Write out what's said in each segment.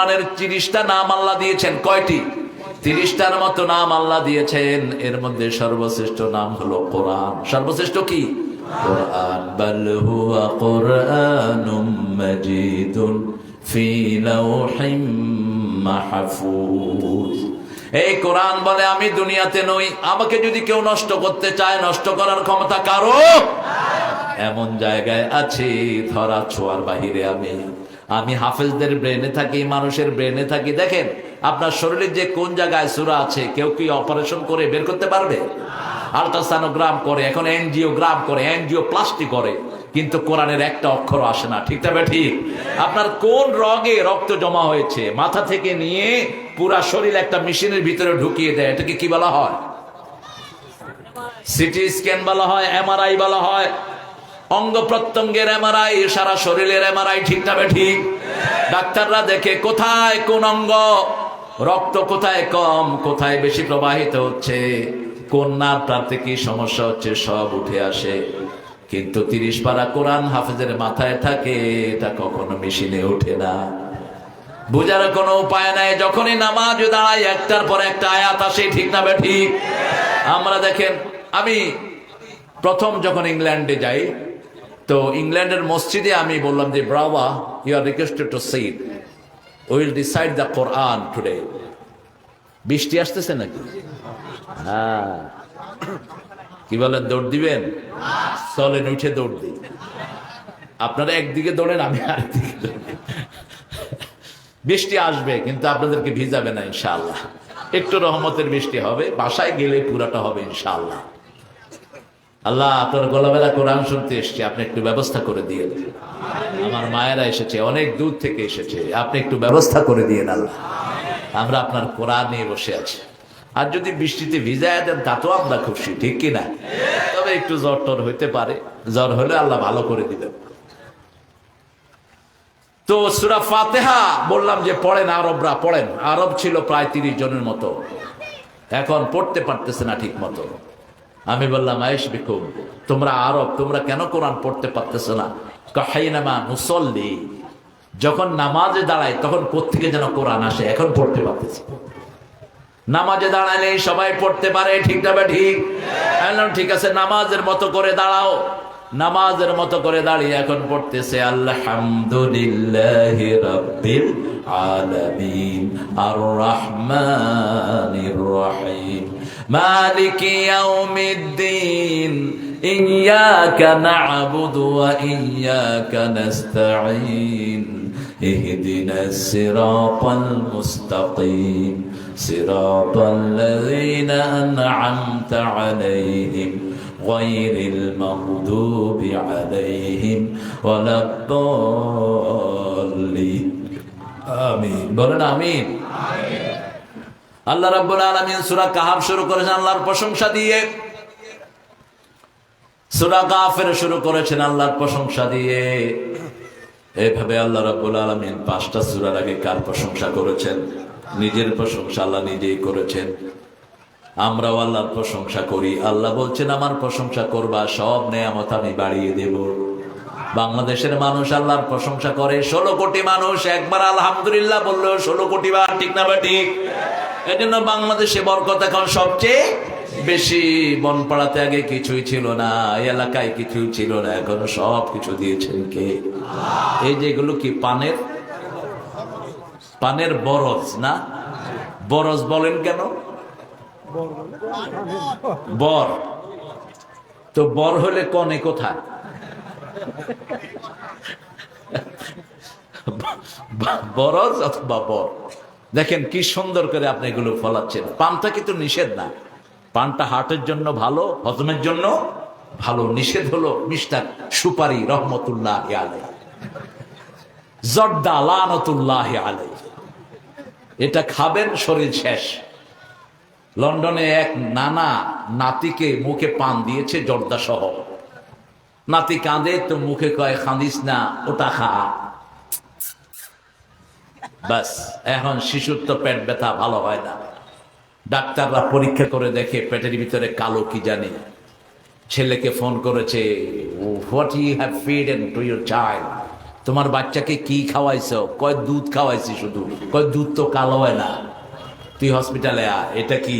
কোরআনের তিরিশটা নাম আল্লাহ দিয়েছেন। কয়টি? তিরিশটার মতো নাম আল্লাহ দিয়েছেন। এর মধ্যে সর্বশ্রেষ্ঠ নাম হলো কোরআন। সর্বশ্রেষ্ঠ কি? এই কোরআন বলে, আমি দুনিয়াতে নই। আমাকে যদি কেউ নষ্ট করতে চায়, নষ্ট করার ক্ষমতা কারও? এমন জায়গায় আছি, ধরা ছোঁয়ার বাহিরে আমি। আমি হাফেজদের ব্রেনে থাকি, মানুষের ব্রেনে থাকি। দেখেন, আপনার শরীরে যে কোন জায়গায় সুরা আছে, কেউ কি অপারেশন করে বের করতে পারবে? আলট্রাসানোগ্রাম করে, এখন এনজিওগ্রাম করে এনজিও প্লাস্টিক করে। কিন্তু কোরআনের একটা অক্ষর আসে না, ঠিক তবে ঠিক আপনার কোন রগে রক্ত জমা হয়েছে, মাথা থেকে নিয়ে পুরা শরীর একটা মেশিনের ভিতরে ঢুকিয়ে দেয়, এটাকে কি বলা হয়? সিটি স্ক্যান বলা হয়, এমআরআই বলা হয় অঙ্গ প্রত্যঙ্গের এমআরআই সারা শরীরের এমআরআই ঠিক তবে ঠিক? ডাক্তাররা দেখে কোথায় কোন অঙ্গ? রক্ত কোথায় কম, কোথায় বেশি প্রবাহিত হচ্ছে? কোন নার্ভটাতে কি সমস্যা হচ্ছে? সব উঠে আসে। কিন্তু তিরিশ পারা কোরআন হাফেজের মাথায় থাকে, এটা কখনো মেশিনে ওঠে না। বোঝার কোনো উপায় নাই, যখনই নামাজ দাঁড়ায়, একটার পর একটা আয়াত আসে, ঠিক না ঠিক? আমরা দেখেন, আমি প্রথম যখন ইংল্যান্ডে যাই তো ইংল্যান্ডের মসজিদে আমি বললাম যে brother you are requested to sit will decide the Quran today বৃষ্টি আসতেছে নাকি? হ্যাঁ। কি বলেন, দৌড় দিবেন? চলেন, উঠে দৌড় দিই। আপনারা একদিকে দৌড়েন, আমি আরেকদিকে দৌড়ি। বৃষ্টি আসবে, কিন্তু আপনাদেরকে ভিজাবে না ইনশাল্লাহ একটু রহমতের বৃষ্টি হবে, বাসায় গেলে পুরাটা হবে, ইনশাআল্লাহ। আল্লাহ, আপনার গলাবেলা কোরআন শুনতে এসছে, আপনি একটু ব্যবস্থা করে দিয়ে আমার মায়েরা এসেছে, অনেক দূর থেকে এসেছে, আপনি একটু ব্যবস্থা করে দিয়ে আল্লাহ। আমরা আপনার কোরআন নিয়ে বসে আছি। আর যদি বৃষ্টিতে ভিজায় দেন, তা তো আমরা খুশি, ঠিক কিনা তবে একটু জ্বর টর হইতে পারে, জ্বর হলে আল্লাহ ভালো করে দিবেন। তো সুরা ফাতেহা, বললাম যে পড়েন আরবরা, পড়েন। আরব ছিল প্রায় তিরিশ জনের মতো। এখন পড়তে পারতেছে না ঠিক মতো আমি বললাম, আয়েশ বিকুম তোমরা আরব, তোমরা কেন কোরআন পড়তে পারতেছ না? কাহাইনামা মুসল্লি যখন নামাজে দাঁড়ায়, তখন কোথেকে যেন কোরআন আসে? এখন পড়তে পারতেছি। নামাজে দাঁড়ালে সবাই পড়তে পারে, ঠিক না ঠিক? ঠিক আছে, নামাজের মতো করে দাঁড়াও। নামাজের মতো করে দাঁড়িয়ে এখন পড়তেছে আলহামদুলিল্লাহ রাব্বিল আলামিন আর রহমানির রহিম মালিক ইয়াউমিদ্দিন إياك نعبد وإياك نستعين اهدنا الصراط المستقيم صراط الذين أنعمت عليهم غير المغضوب عليهم ولا الضالين آمين বলেন আমিন আল্লাহ রাব্বুল আলামিন সূরা কাহাফ শুরু করেছেন আল্লাহর প্রশংসা দিয়ে সূরা কাফের শুরু করেছেন আল্লাহর প্রশংসা দিয়ে এইভাবে আল্লাহ রাব্বুল আলামিন পাঁচটা সূরার আগে কার প্রশংসা করেছেন নিজের প্রশংসা আল্লাহ নিজেই করেছেন আমরাও আল্লাহর প্রশংসা করি। আল্লাহ বলছেন, আমার প্রশংসা করবা, সব নেয়ামত আমি বাড়িয়ে দেব। বাংলাদেশের মানুষ আল্লাহর প্রশংসা করে, ষোলো কোটি মানুষ। একবার আলহামদুলিল্লাহ বলল ষোলো কোটি বার ঠিক না বা ঠিক? এই জন্য বাংলাদেশে বরকত এখন সবচেয়ে বেশি। বনপাড়াতে আগে কিছুই ছিল না এলাকায় কিছুই ছিল না, এখন সব কিছু দিয়েছেন কে? এই যেগুলো কি পানের? পানের বরজ না? বরজ বলেন কেন? বর তো বর হলে কনে কোথায় বরজ অথবা বর? দেখেন কি সুন্দর করে আপনি এগুলো ফলাচ্ছেন। পানটা কিন্তু নিষেধ না। পানটা হার্টের জন্য ভালো, হজমের জন্য ভালো। নিষেধ হলো মিস্টার সুপারি রহমতুল্লাহ আলাই জর্দা লানতুল্লাহ আলাই এটা খাবেন, শরীর শেষ। লন্ডনে এক নানা নাতিকে মুখে পান দিয়েছে জর্দা সহ নাতি কাঁদে, তো মুখে কয়, খাঁদিস না, ওটা খা। বাস এখন শিশুর তো পেট ব্যথা ভালো হয় না। ডাক্তাররা পরীক্ষা করে দেখে পেটের ভিতরে কালো কি জানি। ছেলেকে ফোন করেছে, what you have feed and to your child? তোমার বাচ্চাকে কি খাওয়াইছ? কয়, দুধ খাওয়াইছি শুধু। কয়, দুধ তো কালো হয় না। তুই হসপিটালে আ এটা কি?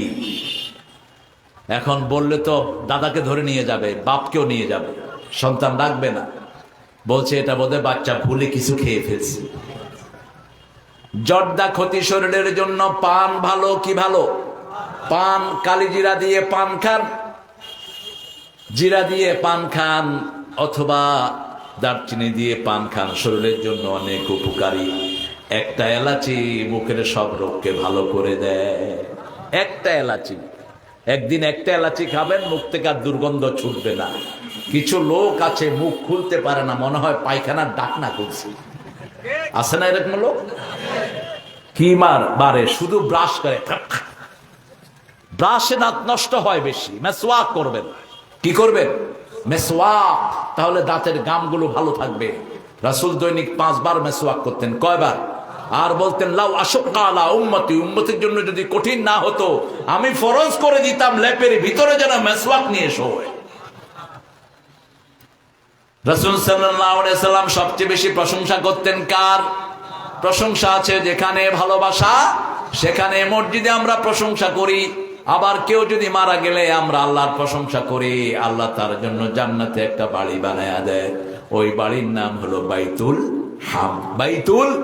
এখন বললে তো দাদাকে ধরে নিয়ে যাবে, বাপকেও নিয়ে যাবে। সন্তান রাখবে না। বলছে, এটা বোধহয় বাচ্চা ভুলে কিছু খেয়ে ফেলছে। জর্দা ক্ষতি শরীরের জন্য পান ভালো কি ভালো? পান কালিজিরা দিয়ে পান খান। জিরা দিয়ে পান খান অথবা দারচিনি দিয়ে পান খান, শরীরের জন্য অনেক উপকারী। একটা এলাচি মুখের সব রোগকে ভালো করে দেয়। একটা এলাচি। একদিন একটা এলাচি খাবেন, মুখ থেকে আর দুর্গন্ধ ছুটবে না। কিছু লোক আছে, মুখ খুলতে পারে না, মনে হয় পায়খানার ডাকনা করছি আছে না এরকম লোক? কি মার বারে শুধু ব্রাশ করে। ব্রাশে দাঁত নষ্ট হয় বেশি, মেসওয়াক করবেন। কি করবেন? মেসওয়াক। তাহলে দাঁতের গামগুলো ভালো থাকবে। রাসূল দৈনিক পাঁচবার মেসওয়াক করতেন। কয়বার? আর বলতেন, লাউ আশক্কা আলা উম্মতি, উম্মতির জন্য যদি কঠিন না হতো, আমি ফরজ করে দিতাম ল্যাপের ভিতরে যেন মেসওয়াক নিয়ে শোয় রসুল সবচেয়ে বেশি প্রশংসা করতেন কার? প্রশংসা আছে যেখানে ভালোবাসা, সেখানে মসজিদে আমরা প্রশংসা করি। আবার কেউ যদি মারা গেলে আমরা আল্লাহর প্রশংসা করি, আল্লাহ তার জন্য জান্নাতে একটা বাড়ি বানায়া দেয়। ওই বাড়ির নাম হলো বাইতুল হাম, বাইতুল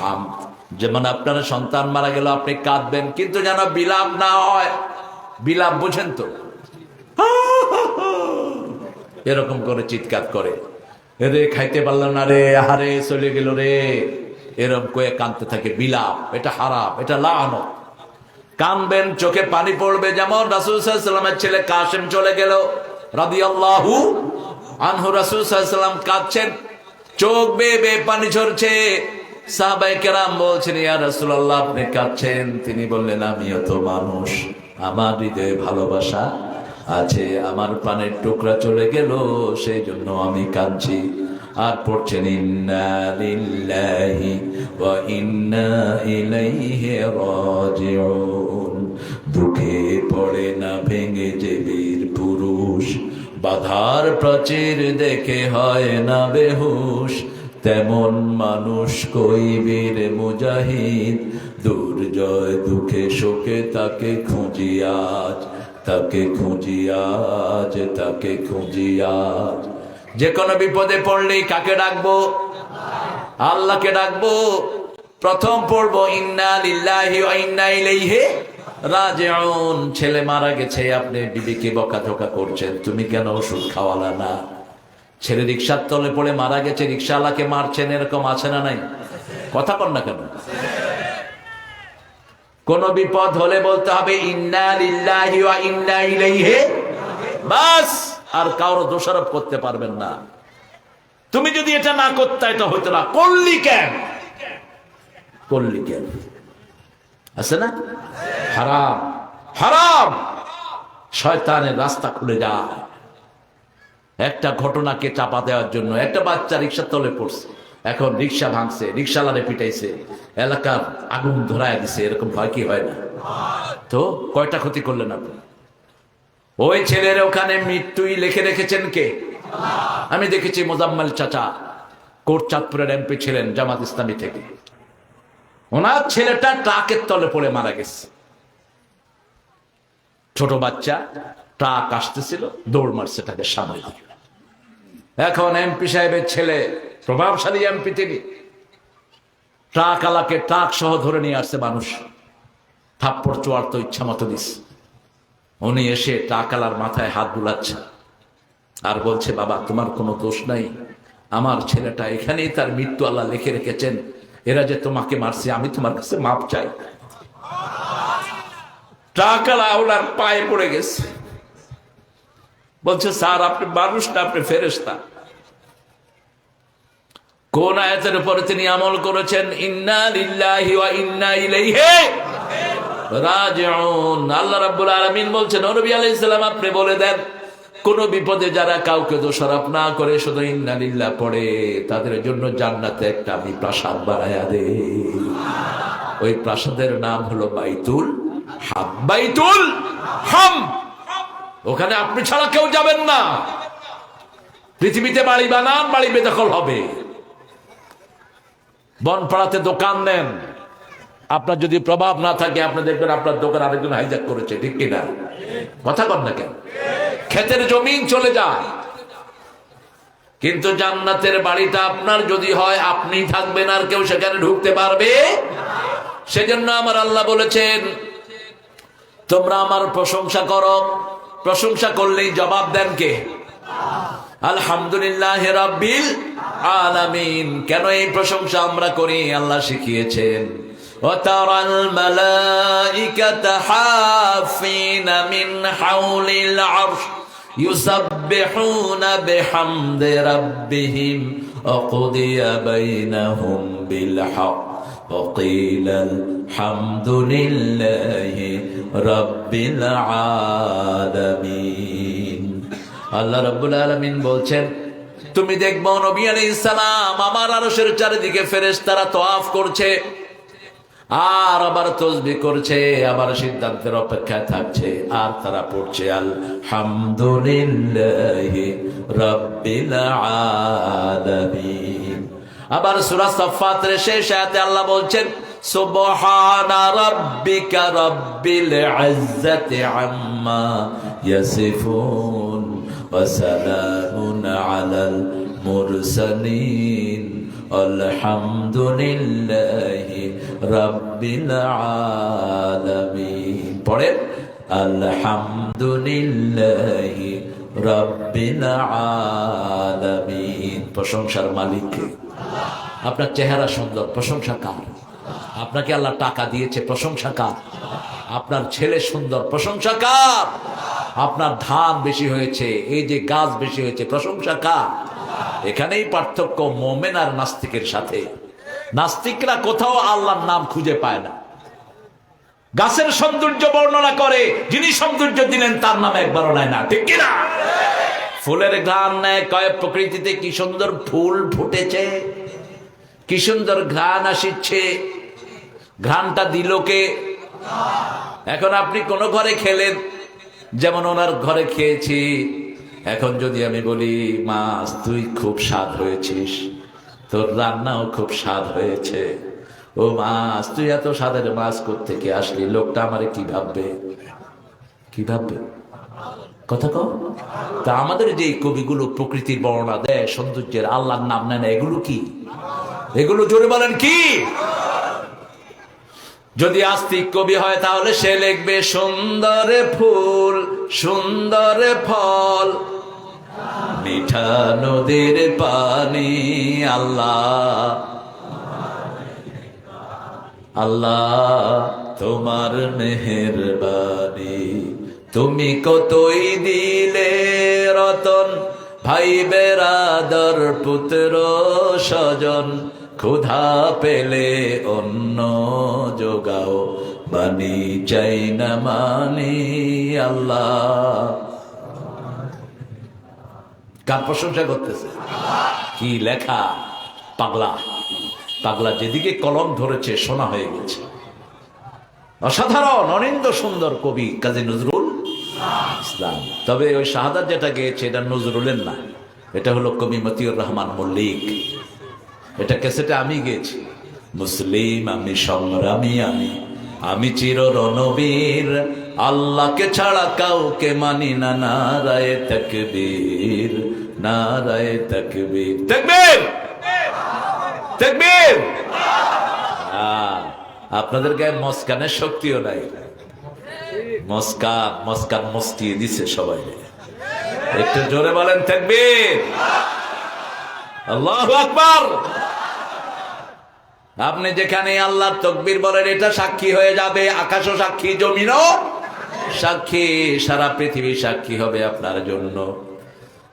হাম। যেমন আপনার সন্তান মারা গেল, আপনি কাঁদবেন, কিন্তু যেন বিলাপ না হয়। বিলাপ বুঝেন তো? এরকম করে চিৎকার করে। রে, খাইতে পারলাম না রে, আহারে, চলে গেল রে। এরকম কয়ে কানতে থাকে, বিলাপ, এটা হারাপ এটা লাগানো কানবেন, চোখে পানি পড়বে, যেমন রাসুল সাল্লামের ছেলে কাসেম চলে গেল রাদি আল্লাহু আনহু, রাসুল কাঁদছেন। চোখ বেয়ে বেয়ে পানি ঝরছে। সাহাবাই কেরাম বলছেন, ইয়া আপনি কাঁদছেন? তিনি বললেন, আমিও তো মানুষ। আমার হৃদয়ে ভালোবাসা আছে, আমার পানের টুকরা চলে গেল সেই জন্য আমি কাঁদছি। আর পড়ছেন, ইন্না লিল্লাহি ওয়া ইন্না ইলাইহি রাজিউন। দুঃখে পড়ে না ভেঙে যে বীর পুরুষ। বাধার প্রাচীর দেখে হয় না বেহুশ। তেমন মানুষ কই বীর মুজাহিদ? দুর্জয় দুঃখে শোকে তাকে খুঁজি আজ, তাকে খুঁজি আজ, তাকে খুঁজি আজ। যে কোনো বিপদে পড়লেই কাকে ডাকবো? আল্লাহকে ডাকবো। প্রথম পড়ব, ইন্না লিল্লাহি ইন্না ইলাইহি রাজিউন, ছেলে মারা গেছে, আপনি বিবিকে বকাঝকা করছেন। তুমি কেন ওষুধ খাওয়ালা না? ছেলে রিক্সার তলে পড়ে মারা গেছে রিক্সাওয়ালাকে মারছেন, এরকম আছে না নাই? কথা কর না কেন? কোন বিপদ হলে বলতে হবে আর কারও দোষারোপ করতে পারবেন না। তুমি যদি এটা না করতে, এটা হতো না। করলি কেন? করলি কেন? আছে না? হারাম। হারাম! শয়তানের রাস্তা খুলে যায়। একটা ঘটনাকে চাপা দেওয়ার জন্য একটা বাচ্চা রিক্সার তলে পড়ছে। এখন রিক্সা ভাঙছে রিক্সালারে পিটাইছে। এলাকার আগুন ধরায় দিছে, এরকম ভয় কি হয় না? তো কয়টা ক্ষতি করলেন আপনি? ওই ছেলের ওখানে মৃত্যুই লিখে রেখেছেন কে? আমি দেখেছি মোজাম্মেল চাচা কোট চাঁদপুরের এমপি ছিলেন জামাত ইসলামী থেকে। ওনার ছেলেটা ট্রাকের তলে পড়ে মারা গেছে। ছোট বাচ্চা, ট্রাক আসতেছিল, দৌড় মারছে তাকে সামনে এখন এমপি সাহেবের ছেলে, প্রভাবশালী এমপি তিনি। ট্রাক আলাকে ট্রাক সহ ধরে নিয়ে আসছে মানুষ। থাপ্পড় চোয়ার তো ইচ্ছা মতো দিস। উনি এসে ট্রাক আলার মাথায় হাত বুলাচ্ছে আর বলছে, বাবা, তোমার কোনো দোষ নাই। আমার ছেলেটা এখানেই তার মৃত্যু আল্লাহ লিখে রেখেছেন। এরা যে তোমাকে মারছে, আমি তোমার কাছে মাপ চাই। টাকালা ওনার পায়ে পড়ে গেছে। বলছে, স্যার, আপনি মানুষ না, আপনি ফেরেস্তা কোন আয়াতের উপরে তিনি আমল করেছেন, ইন্না লিল্লাহি ওয়া ইন্না ইলাইহি রাজিউন। আল্লাহ রাব্বুল আলামিন বলছেন নবী আলাইহিস সালাম, আপনি বলে দেন কোন বিপদে যারা কাউকে দোষারোপ না করে, শুধু ইন্না লিল্লাহ পড়ে, তাদের জন্য জান্নাতে একটা আমি প্রাসাদ বানায়া দে। ওই প্রাসাদের নাম হলো বাইতুল হাম। বাইতুল হাম! ওখানে আপনি ছাড়া কেউ যাবেন না। পৃথিবীতে বাড়ি বানান, বাড়ি বেদখল হবে। বনপাড়াতে দোকান নেন। আপনার যদি প্রভাব না থাকে, আপনি দেখবেন আপনার দোকান আরেকজন হাইজাক করেছে, ঠিক কিনা? কথা কর না কেন? ক্ষেতের জমিন চলে যায় কিন্তু জান্নাতের বাড়িটা আপনার যদি হয় আপনি থাকবেন আর কেউ সেখানে ঢুকতে পারবে সেজন্য আমার আল্লাহ বলেছেন তোমরা আমার প্রশংসা করো প্রশংসা করলেই জবাব দেন কে আলহামদুলিল্লাহ রাব্বিল আলামিন কেন এই প্রশংসা আমরা করি আল্লাহ শিখিয়েছেন وترى الملائكة حافين من حول العرش يسبحون بحمد ربهم وقضي بينهم بالحق وقيل الحمد لله رب العالمين আল্লাহ রব্বুল আলমিন বলছেন তুমি দেখবো নবী আলাইহিস সালাম আমার আরশের চারিদিকে ফেরেশতারা তওয়াফ করছে আর আবার তসবি করছে, আবার সিদ্ধান্তের অপেক্ষায় থাকছে, আর তারা পড়ছে, আলহামদুলিল্লাহ রাব্বিল আবার সূরা সাফফাতের শেষ আয়াতে আল্লাহ বলছেন, সুবহানা আম্মা ইয়াসিফুন ওয়া সালামুন আলাল মুরসালিন আলহামদুলিল্লাহি রাব্বিল আলামিন পড়েন আলহামদুলিল্লাহি রাব্বিল আলামিন প্রশংসার মালিককে আপনার চেহারা সুন্দর প্রশংসা কার আপনাকে আল্লাহ টাকা দিয়েছে প্রশংসা কার আপনার ছেলে সুন্দর প্রশংসা কার আপনার ধান বেশি হয়েছে এই যে গাছ বেশি হয়েছে প্রশংসা কার এখানেই পার্থক্য মোমেন আর নাস্তিকের সাথে। নাস্তিকরা কোথাও আল্লাহর নাম খুঁজে পায় না। গাছের সৌন্দর্য বর্ণনা করে, যিনি সৌন্দর্য দিলেন, তার নাম একবারও নেয় না। ঠিক কিনা? ফুলের ঘ্রাণ নেয়। কয়, প্রকৃতিতে কি সুন্দর ফুল ফুটেছে? কি সুন্দর ঘ্রাণ আসিচ্ছে? ঘ্রাণটা দিল কে? এখন আপনি কোনো ঘরে খেলেন, যেমন ওনার ঘরে খেয়েছি। এখন যদি আমি বলি মাছ তুই খুব স্বাদ হয়েছিস। তোর রান্নাও খুব স্বাদ হয়েছে। ও মাছ তুই এত স্বাদের মাছ থেকে আসলি? লোকটা আমারে কি ভাববে? কি ভাববে? কথা কও। তা আমাদের যে কবিগুলো প্রকৃতির বর্ণনা দেয়, সৌন্দর্যের আল্লাহর নাম নেয় এগুলো কি? এগুলো জোরে বলেন কি? যদি আস্তিক কবি হয়, তাহলে সে লিখবে, সুন্দর ফুল, সুন্দর ফল মিঠা নদীর পানি, আল্লাহ। আল্লাহ, তোমার মেহেরবানি। তুমি কতই দিলে রতন, ভাই বেরাদর পুত্র স্বজন। ক্ষুধা পেলে অন্য যোগাও বানি চাই না মানি আল্লাহ। কার প্রশংসা করতেছে। কি লেখা? পাগলা। পাগলা যেদিকে কলম ধরেছে, সোনা হয়ে গেছে। অসাধারণ, অনিন্দ সুন্দর কবি কাজী নজরুল ইসলাম। তবে ওই শাহাদাত যেটা গেয়েছে, এটা নজরুলের না। এটা হলো কবি মতিউর রহমান মল্লিক। এটা ক্যাসেটে আমি গেছি মুসলিম, আমি সংগ্রামী, আমি আমি চির রণবীর আল্লাহকে ছাড়া কাউকে মানি না। নারায় তকবীর নারায় তকবীর। তকবীর! তকবীর! আপনাদের গায়ে মস্কানের শক্তিও নাই। মস্কান মস্কান মস্তিয়ে দিছে সবাই। একটু জোরে বলেন, তকবীর! আল্লাহ আকবার! আপনি যেখানে আল্লাহ তকবীর বলেন, এটা সাক্ষী হয়ে যাবে, আকাশও সাক্ষী, জমিনও সাক্ষী, সারা পৃথিবী সাক্ষী হবে আপনার জন্য।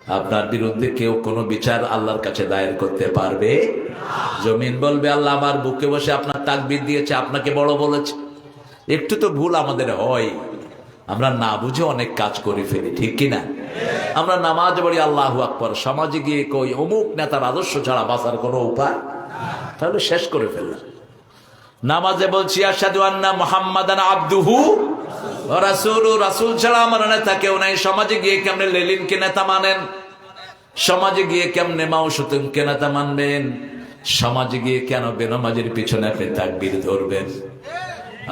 আপনার বিরুদ্ধে কেউ কোনো বিচার আল্লাহর কাছে দায়ের করতে পারবে? জমিন বলবে, আল্লাহ আমার বুকে বসে আপনার তাকবির দিয়েছে, আপনাকে বড় বলেছে। একটু তো ভুল আমাদের হয়। আমরা না বুঝে অনেক কাজ করে ফেলি, ঠিক কিনা? আমরা নামাজ পড়ি, আল্লাহ আকবর। সমাজে গিয়ে কই, অমুক নেতার আদর্শ ছাড়া বাঁচার কোনো উপায়? তাহলে শেষ করে ফেললাম। নামাজে বলছি আসাদু আন্না মোহাম্মদান আব্দুহু রাসূল, ও রাসূল ছাড়া আমার নেতা কেউ নাই। সমাজে গিয়ে কেমনে লেলিনকে নেতা মানেন? সমাজে গিয়ে কেমনে মাউসুতুমকে নেতা মানবেন? সমাজে গিয়ে কেন বেনামাজের পিছনে আপনি তাকবীর ধরবেন?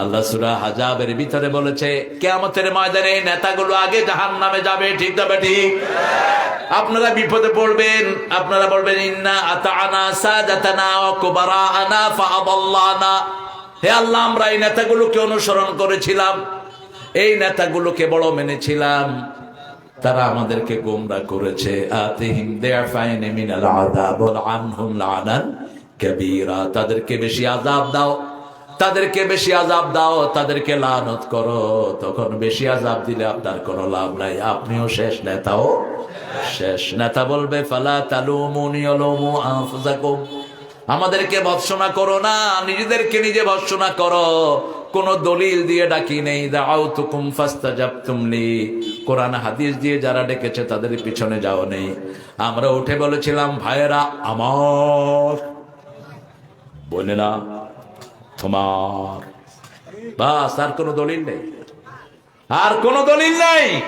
আল্লাহ সুরা হাজাবের ভিতরে বলেছে কেমতের ময়দানে এই নেতাগুলো আগে জাহান নামে যাবে, ঠিক তবে ঠিক আপনারা বিপদে পড়বেন। আপনারা বলবেন, ইন্না আতানা সাদাতানা ওয়া কুবারানা ফাআদাল্লানা। হে আল্লাহ, আমরা এই নেতাগুলোকে অনুসরণ করেছিলাম। এই নেতাগুলোকে বড় মেনেছিলাম। তারা আমাদেরকে গোমরা করেছে। আতিহিম দিআফাইন মিনাল আযাব আনহুম লানান কাবীরা। তাদেরকে বেশি আযাব দাও। তাদেরকে বেশি আজাব দাও। তাদেরকে লানত করো। তখন বেশি আজাব দিলে আপনার কোনো লাভ নাই। আপনিও শেষ নেতাও। শেষ নেতা বলবে, ফালা তালুমুনি অলুমু আনফুসাকুম। আমাদেরকে ভৎসনা করো না। নিজেদেরকে নিজে ভৎসনা করো। কোন দলিল দিয়ে ডাকি নেই। দাও কোরআন হাদিস দিয়ে যারা ডেকেছে তাদের পিছনে যাও নেই। আমরা উঠে বলেছিলাম, ভাইয়েরা, আমার। না, তোমার। বাস, আর কোনো দলিল নেই। আর কোনো দলিল নাই।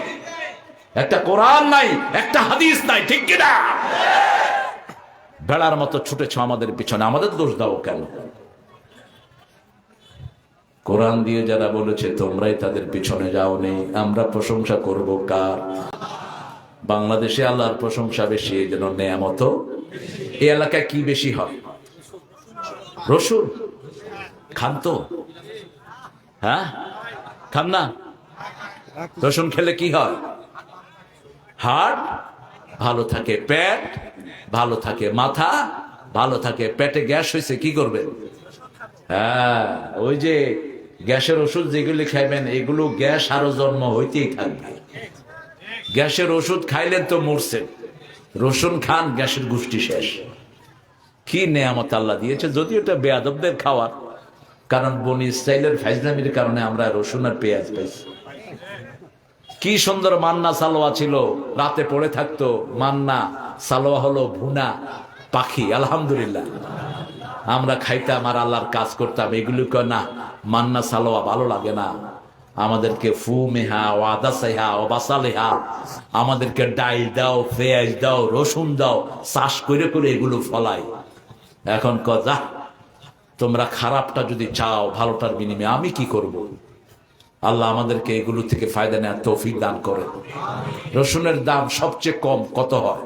একটা কোরআন নাই, একটা হাদিস নাই, ঠিক কিনা? বেড়ার মতো ছুটেছ আমাদের পিছনে। আমাদের দোষ দাও কেন? কোরআন দিয়ে যারা বলেছে, তোমরাই তাদের পিছনে যাও নেই। আমরা প্রশংসা করব কার? বাংলাদেশে আল্লাহর প্রশংসা বেশি, এই জন্য নেয়ামত এই এলাকায় কি বেশি হয়? রসুন? খান তো? হ্যাঁ? খান না? রসুন খেলে কি হয়? হার্ট ভালো থাকে, পেট ভালো থাকে, মাথা ভালো থাকে, পেটে গ্যাস হয়েছে, কি করবে হ্যাঁ ওই যে গ্যাসের ওষুধ যেগুলি খাইবেন, এগুলো গ্যাস আরও জন্ম হইতেই থাকবে। গ্যাসের ওষুধ খাইলেন তো মরছেন রসুন খান, গ্যাসের গোষ্ঠী শেষ। কি নেয়ামত আল্লাহ দিয়েছে? যদিও এটা বেয়াদবদের খাওয়ার, কারণ বনি ইসরায়েলের ফাইজলামির কারণে আমরা রসুন আর পেঁয়াজ পাইছি কি সুন্দর মান্না সালোয়া ছিল। রাতে পড়ে থাকতো, মান্না সালোয়া হলো ভুনা পাখি, আলহামদুলিল্লাহ। আমরা খাইতাম আর আল্লাহর কাজ করতাম, এগুলো কয় না, মান্না সালোয়া ভালো লাগে না। আমাদেরকে ফু মেহা ও ওয়াদা সেহা অবাসালেহা আমাদেরকে ডাইল দাও, পেঁয়াজ দাও, রসুন দাও, চাষ করে করে এগুলো ফলাই এখন ক কজা তোমরা খারাপটা যদি চাও, ভালোটার বিনিময়ে আমি কি করব। আল্লাহ আমাদেরকে এগুলো থেকে ফায়দা নেওয়ার তৌফিক দান করে রসুনের দাম সবচেয়ে কম, কত হয়?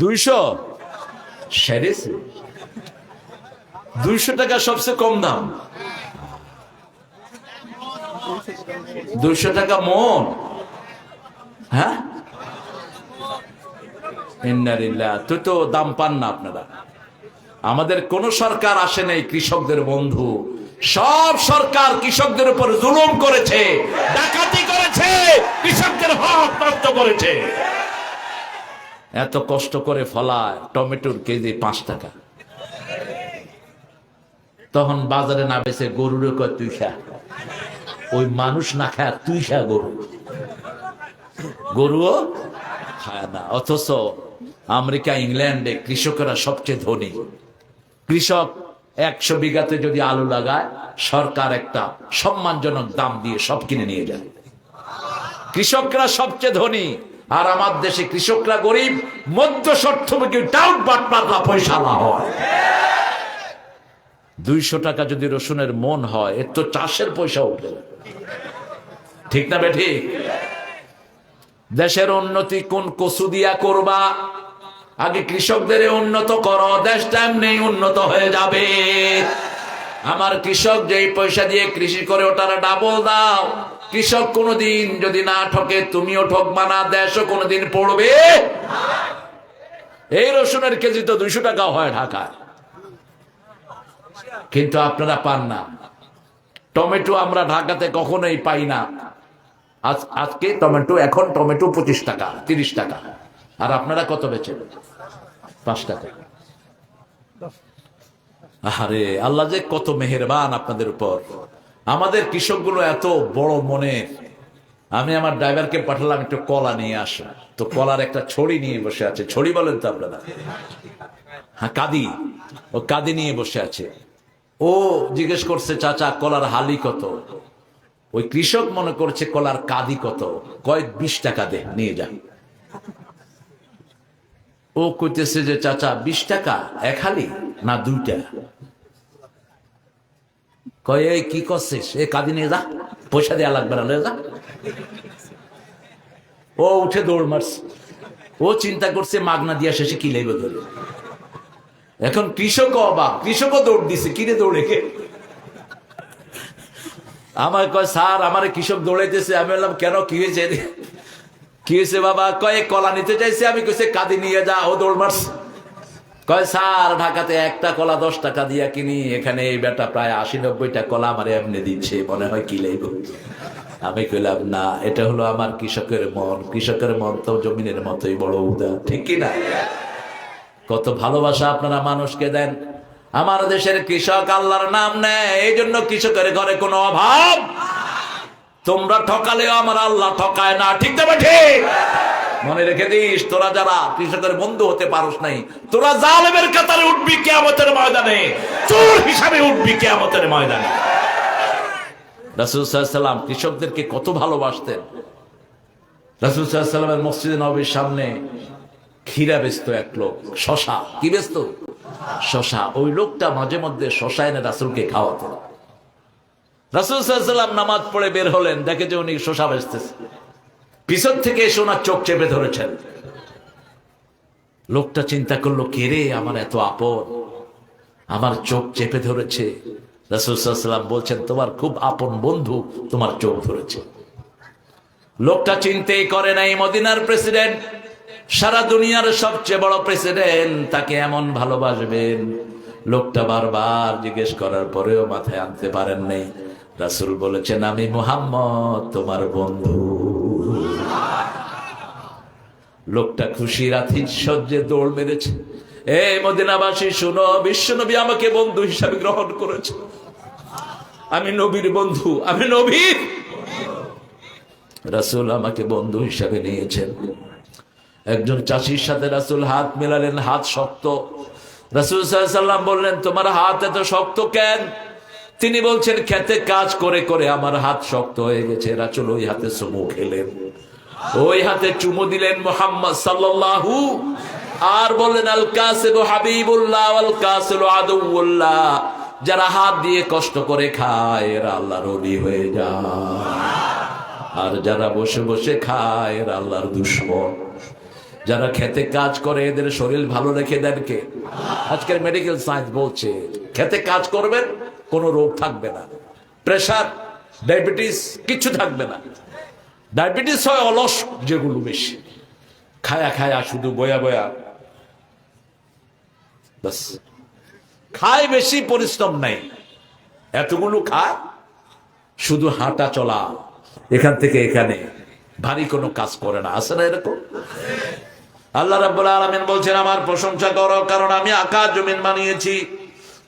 দুইশো? দুইশো টাকা সবচেয়ে কম দাম। দুইশো টাকা মন। হ্যাঁ? তুই তো দাম পান না আপনারা। আমাদের কোন সরকার আসে নাই কৃষকদের বন্ধু। সব সরকার কৃষকদের উপর জুলুম করেছে ডাকাতি করেছে কৃষকদের হক নষ্ট করেছে। এত কষ্ট করে ফলায় টমেটোর কেজি পাঁচ টাকা। তখন বাজারে না বেছে গরুর কয় তুই খা। ওই মানুষ না খায়, তুই খা গরু। গরুও খায় না। অথচ আমেরিকা, ইংল্যান্ডে কৃষকেরা সবচেয়ে ধনী। কৃষক একশো বিঘাতে যদি আলু লাগায়, সরকার একটা সম্মানজনক দাম দিয়ে সব কিনে নিয়ে যায়। কৃষকরা সবচেয়ে ধনী। আর আমার দেশে কৃষকরা গরিব, মধ্য স্বর্থভোগী ডাউট বাটপাতলা পয়সা না হয়। দুইশো টাকা যদি রসুনের মন হয়, এর তো চাষের পয়সা উঠে ঠিক না বে ঠিক? দেশের উন্নতি কোন কসু দিয়া করবা? আগে কৃষকদের উন্নত করো, দেশটা এমনি উন্নত হয়ে যাবে। আমার কৃষক যেই পয়সা দিয়ে কৃষি করে, ওটার ডাবল দাও। কৃষক কোনোদিন যদি না ঠকে, তুমিও ঠকবা না, দেশও কোনোদিন পড়বে। এই রসুনের কেজি তো দুইশো টাকা হয় ঢাকায়। কিন্তু আপনারা পান না। টমেটো আমরা ঢাকাতে কখনোই পাই না। আজ, আজকে টমেটো, এখন টমেটো পঁচিশ টাকা, তিরিশ টাকা। আর আপনারা কত বেচেন? পাঁচ টাকা। আরে, আল্লাহ যে কত মেহেরবান আপনাদের উপর। আমাদের কৃষকগুলো এত বড় মনের। আমি আমার ড্রাইভারকে পাঠালাম একটু কলা নিয়ে আস। তো কলার একটা ছড়ি নিয়ে বসে আছে। ছড়ি বলেন তো আপনারা। হ্যাঁ কাদি। ও কাদি নিয়ে বসে আছে। ও জিজ্ঞেস করছে, চাচা, কলার হালি কত? ওই কৃষক মনে করছে, কলার কাদি কত? কয়েক বিশ টাকা দে, নিয়ে যা। ও কইতেছে যে, চাচা, বিশ টাকা? এক হালি না দুইটা? কয় কি করছিস? এ কাঁদি নিয়ে যা, পয়সা দেওয়া লাগবে না যা। ও উঠে দৌড় মারছে। ও চিন্তা করছে, মাগনা দিয়া শেষে কি লাইবে ধরে। এখন কৃষক অবাক, কৃষকও দৌড় দিছে, কিরে দৌড়ে কে আমার কয়, স্যার, আমার কৃষক দৌড়াইতেছে। আমি বললাম, কেন, কি হয়েছে? কি হয়েছে বাবা? কয় কলা নিতে চাইছে। আমি কইছে কাঁদি নিয়ে যা। ও দৌড় মারছে। কয়, স্যার, ঢাকাতে একটা কলা দশ টাকা দিয়া কিনি, এখানে এই বেটা প্রায় আশি নব্বইটা কলা আমার এমনি দিচ্ছে, মনে হয় কি লাইব? আমি কইলাম, না, এটা হলো আমার কৃষকের মন কৃষকের মন তো জমিনের মতোই বড় উদা ঠিক কি না? কত ভালোবাসা আপনারা মানুষকে দেন। আমার দেশের কৃষক আল্লাহর নাম নেয়, এই জন্য কৃষকের ঘরে কোনো অভাব। তোমরা ঠকালেও আমার আল্লাহ ঠকায় না, ঠিক দেবে ঠিক? মনে রেখে দিস, তোরা যারা কৃষকের বন্ধু হতে পারস নাই, তোরা জালেমের কাতারে উঠবি কেয়ামতের ময়দানে, চোর হিসাবে উঠবি কেয়ামতের ময়দানে। রাসুল সাল্লাম কৃষকদেরকে কত ভালোবাসতেন। রাসুল সাল্লামের মসজিদে নবীর সামনে ক্ষীরা বেচত এক লোক, শশা। কি বেচত? শশা। ওই লোকটা মাঝে মধ্যে শশা এনে রাসুলকে খাওয়াতেন রাসুল সাল্লাম নামাজ পড়ে বের হলেন, দেখে যে উনি শশা বেচতেছে। পিছন থেকে এসে ওনার চোখ চেপে ধরেছেন। লোকটা চিন্তা করল, কে রে? আমার এত আপন। আমার চোখ চেপে ধরেছে। রাসুলসাল্লাম বলছেন, তোমার খুব আপন বন্ধু তোমার চোখ ধরেছে। লোকটা চিন্তেই করে নাই, মদিনার প্রেসিডেন্ট, সারা দুনিয়ার সবচেয়ে বড় প্রেসিডেন্ট তাকে এমন ভালোবাসবেন। লোকটা বারবার জিজ্ঞেস করার পরেও মাথায় আনতে পারেন নাই। রাসুল বলেছেন, আমি মুহাম্মদ, তোমার বন্ধু। লোকটা খুশির আতিশয্যে দৌড় মেরেছে। এই মদিনাবাসী, শুনো, বিশ্বনবী আমাকে বন্ধু হিসাবে গ্রহণ করেছে। আমি নবীর বন্ধু, আমি নবীর রাসুল আমাকে বন্ধু হিসাবে নিয়েছেন। একজন চাষির সাথে রাসুল হাত মেলালেন, হাত শক্ত। রাসুল সাল্লাম বললেন, তোমার হাত এত শক্ত কেন? তিনি বলছেন, খেতে কাজ করে করে আমার হাত শক্ত হয়ে গেছে। রাসুল ওই হাতে চুমু খেলেন। ওই হাতে চুমু দিলেন মোহাম্মদ সাল্লাল্লাহু। আর বললেন, আল কাসেব হাবিবুল্লাহ আদুল্লাহ যারা হাত দিয়ে কষ্ট করে খায়, এরা আল্লাহর অলি হয়ে যায়। আর যারা বসে বসে খায়, এরা আল্লাহর দুশ্মন। যারা খেতে কাজ করে, এদের শরীর ভালো রেখে দেন কে? আজকের মেডিকেল সায়েন্স বলছে, খেতে কাজ করবেন, কোনো রোগ থাকবে না। প্রেশার ডায়াবেটিস কিছু থাকবে না। ডায়াবেটিস হয় অলস, যেগুলো বেশি। খায়া খায়া শুধু বয়া বয়া। বাস। খায় বেশি, পরিশ্রম নাই। এতগুলো খায়, শুধু হাঁটা চলা। এখান থেকে এখানে। ভারী কোনো কাজ করে না। আছে না এরকম? আল্লাহ রাব্বুল আলামিন বলছেন, আমার প্রশংসা করো, কারণ আমি আকাশ জমিন বানিয়েছি।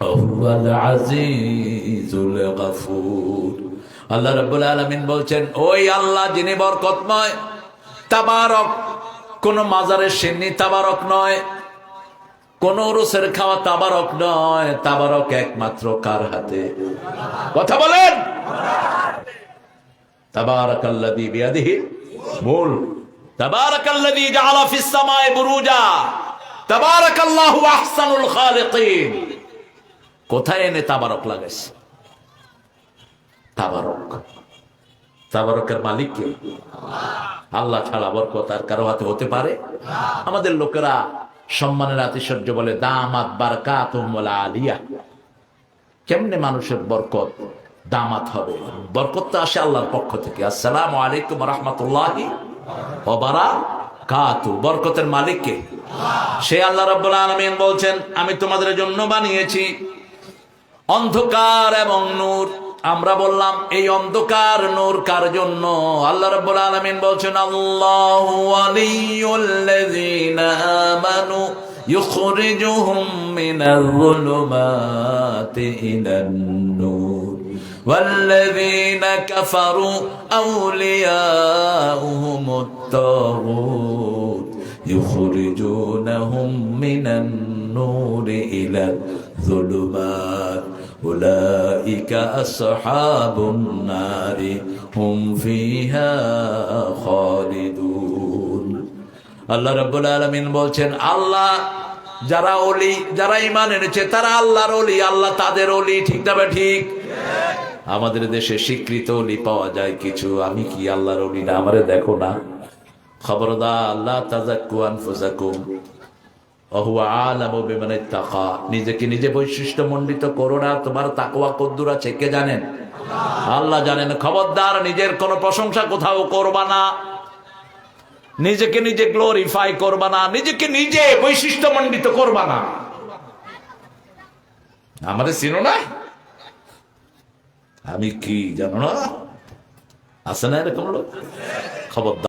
وهو على كل شيء قدير الذي خلق الموت والحياة ليبلوكم أيكم أحسن عملا وهو العزيز الغفور আল্লাহ রাব্বুল আলামিন বলছেন ওই আল্লাহ যিনি বরকতময় তাবারক কোন মাজারের সিন্নি তাবারক নয় কোন রুসের খাওয়া তাবারক নয় তাবারক একমাত্র কার হাতে কথা বলেন তাবারক আল্লাযী বিয়াদিহি মূল তাবারক আল্লাযী জাআলা ফিস সামাই বুরুজা তাবারক আল্লাহু আহসানুল খালিকিন কোথায় এনে তাবারক লাগাইছে? তাবারক। তাবারকের মালিক কে? আল্লাহ ছাড়া বরকত আর কারও হাতে হতে পারে? আমাদের লোকেরা সম্মানের আতিশয্য বলে, দামাত বারকাত আলিয়া। কেমনে মানুষের বরকত দামাত হবে? বরকত তো আসে আল্লাহর পক্ষ থেকে। আসসালাম আলাইকুম রহমতুল্লাহি ওবারা কাতু বরকতের মালিককে সে আল্লাহ রাব্বুল আলামিন বলছেন, আমি তোমাদের জন্য বানিয়েছি অন্ধকার এবং নূর আমরা বললাম এই অন্ধকার নূর কার জন্য আল্লাহ রাব্বুল আলামিন বলছেন আল্লাহু ওয়ালিয়ুল্লাযীনা আমানু يخرجهم من الظلمات إلى النور والذين كفروا أولياؤهم الطاغوت يخرجونهم من النور إلى الظلمات أولئك أصحاب النار هم فيها خالدون আল্লাহ রব্বুল আলমিন বলছেন আল্লাহ যারা অলি যারা ইমান এনেছে তারা আল্লাহর অলি আল্লাহ তাদের অলি ঠিক না ঠিক আমাদের দেশে স্বীকৃত অলি পাওয়া যায় কিছু আমি কি আল্লাহর অলি না আমারে দেখো না খবরদার আল্লাহ তাজাক্কু আনফুসাকুম অহুয়া নিজেকে নিজে বৈশিষ্ট্য মণ্ডিত করো না, তোমার তাকওয়া কদ্দুর আছে জানেন। আল্লাহ জানেন, খবরদার, নিজের কোনো প্রশংসা কোথাও করবা না। নিজেকে নিজে গ্লোরিফাই করবা না, নিজেকে নিজে বৈশিষ্ট্য মণ্ডিত করবা না। আমাদের চিনো না? আমি কি, জানো না? আছে না এরকম লোক? খবরদার।